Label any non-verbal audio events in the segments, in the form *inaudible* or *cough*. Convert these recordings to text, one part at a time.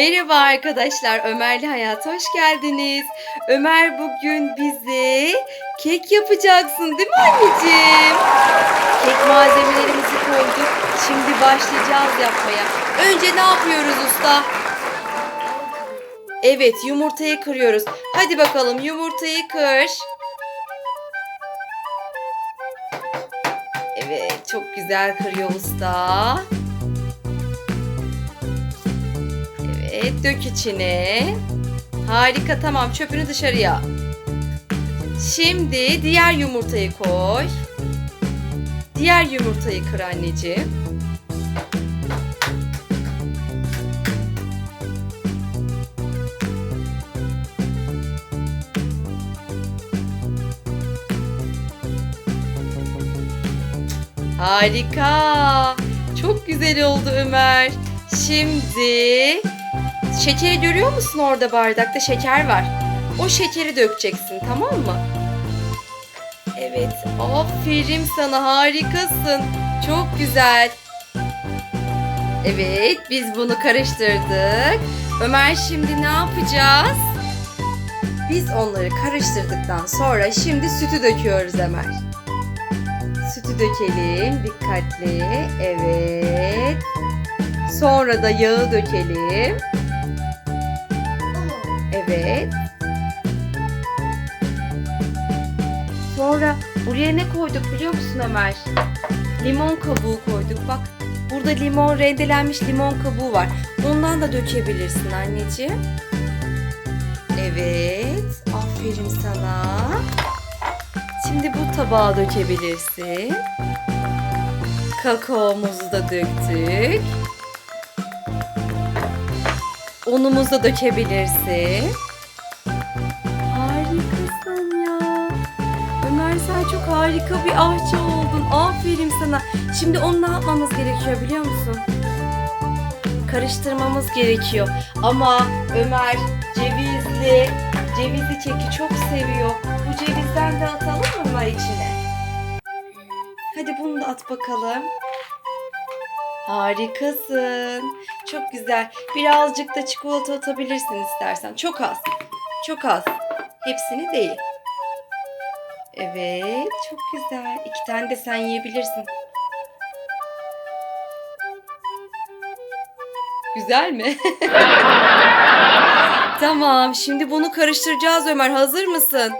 Merhaba arkadaşlar, Ömerli Hayat'a hoş geldiniz. Ömer bugün bize kek yapacaksın değil mi anneciğim? Kek malzemelerimizi koyduk. Şimdi başlayacağız yapmaya. Önce ne yapıyoruz usta? Evet, yumurtayı kırıyoruz. Hadi bakalım yumurtayı kır. Evet, çok güzel kırıyor usta. Evet, dök içine. Harika, tamam. Çöpünü dışarıya. Şimdi diğer yumurtayı koy. Diğer yumurtayı kır anneciğim. Harika. Çok güzel oldu Ömer. Şimdi şekeri görüyor musun orada bardakta şeker var. O şekeri dökeceksin tamam mı? Evet. Aferin sana harikasın. Çok güzel. Evet biz bunu karıştırdık. Ömer şimdi ne yapacağız? Biz onları karıştırdıktan sonra şimdi sütü döküyoruz Ömer. Sütü dökelim dikkatli. Evet. Sonra da yağı dökelim. Evet. Sonra buraya ne koyduk biliyor musun Ömer? Limon kabuğu koyduk. Bak burada limon rendelenmiş limon kabuğu var. Ondan da dökebilirsin anneciğim. Evet. Aferin sana. Şimdi bu tabağa dökebilirsin. Kakaomuzu da döktük. Unumuzu dökebilirsin. Harikasın ya. Ömer sen çok harika bir ahçı oldun. Aferin sana. Şimdi onu ne yapmamız gerekiyor biliyor musun? Karıştırmamız gerekiyor. Ama Ömer cevizli, cevizli keki çok seviyor. Bu cevizden de atalım mı Ömer içine? Hadi bunu da at bakalım. Harikasın. Çok güzel. Birazcık da çikolata atabilirsin istersen. Çok az. Çok az. Hepsini değil. Evet, çok güzel. İki tane de sen yiyebilirsin. Güzel mi? *laughs* tamam, şimdi bunu karıştıracağız Ömer. Hazır mısın?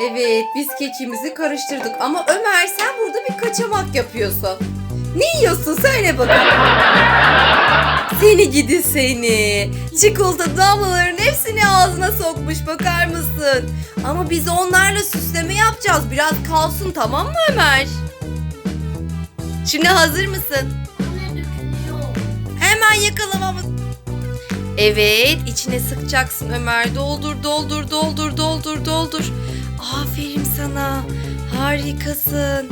Evet, biz kekimizi karıştırdık. Ama Ömer sen burada bir kaçamak yapıyorsun. Ne yiyorsun? Söyle bakalım. Seni gidi seni. Çikolata damlaların hepsini ağzına sokmuş bakar mısın? Ama biz onlarla süsleme yapacağız. Biraz kalsın tamam mı Ömer? Şimdi hazır mısın? Hemen yakalamamız. Evet, içine sıkacaksın Ömer. Doldur, doldur, doldur, doldur, doldur. Aferin sana. Harikasın.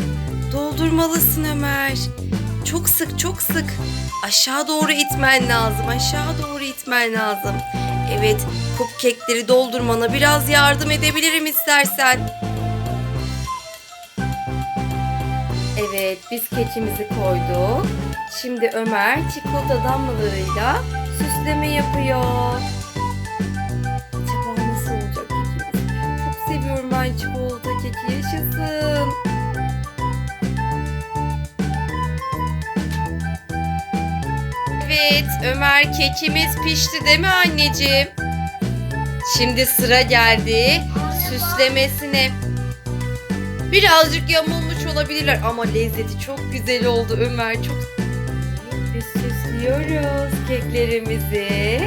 Doldurmalısın Ömer. Çok sık, çok sık. Aşağı doğru itmen lazım. Aşağı doğru itmen lazım. Evet, cupcake'leri doldurmana biraz yardım edebilirim istersen. Evet, biz kekimizi koyduk. Şimdi Ömer çikolata damlalarıyla süsleme yapıyor. Acaba nasıl olacak kekimiz? Çok seviyorum ben çikolata keki. Yaşasın. Ömer kekimiz pişti değil mi anneciğim? Şimdi sıra geldi süslemesine. Birazcık yamulmuş olabilirler ama lezzeti çok güzel oldu Ömer. Çok biz süslüyoruz keklerimizi.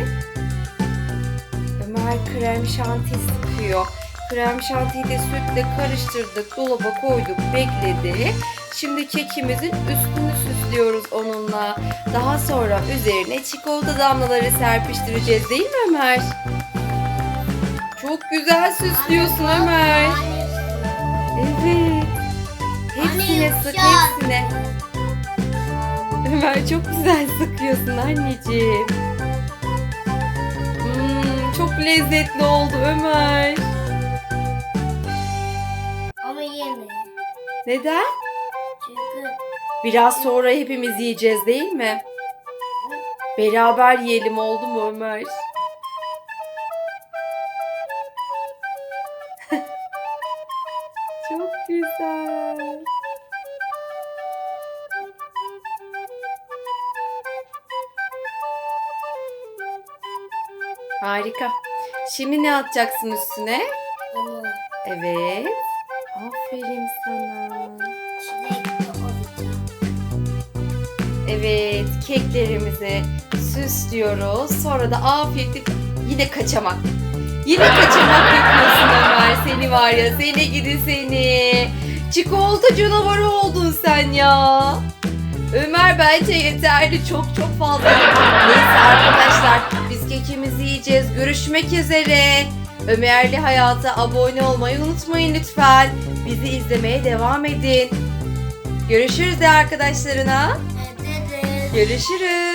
Ömer krem şanti sıkıyor. Krem şantiyi de sütle karıştırdık, dolaba koyduk, bekledi. Şimdi kekimizin üstünü süslüyoruz onunla. Daha sonra üzerine çikolata damlaları serpiştireceğiz değil mi Ömer? Çok güzel süslüyorsun Ömer. Evet. Hepsine sık hepsine. Ömer çok güzel sıkıyorsun anneciğim. Hmm, çok lezzetli oldu Ömer. Ama yeme. Neden? Biraz sonra hepimiz yiyeceğiz değil mi? Beraber yiyelim oldu mu Ömer? *laughs* Çok güzel. Harika. Şimdi ne atacaksın üstüne? Evet. Aferin sana. olacak. Evet, keklerimizi süslüyoruz. Sonra da afiyetle yine kaçamak. Yine kaçamak yapıyorsun Ömer. Seni var ya, seni gidi seni. Çikolata canavarı oldun sen ya. Ömer bence yeterli. Çok çok fazla. Neyse arkadaşlar biz kekimizi yiyeceğiz. Görüşmek üzere. Ömerli Hayat'a abone olmayı unutmayın lütfen. Bizi izlemeye devam edin. Görüşürüz de arkadaşlarına. Görüşürüz.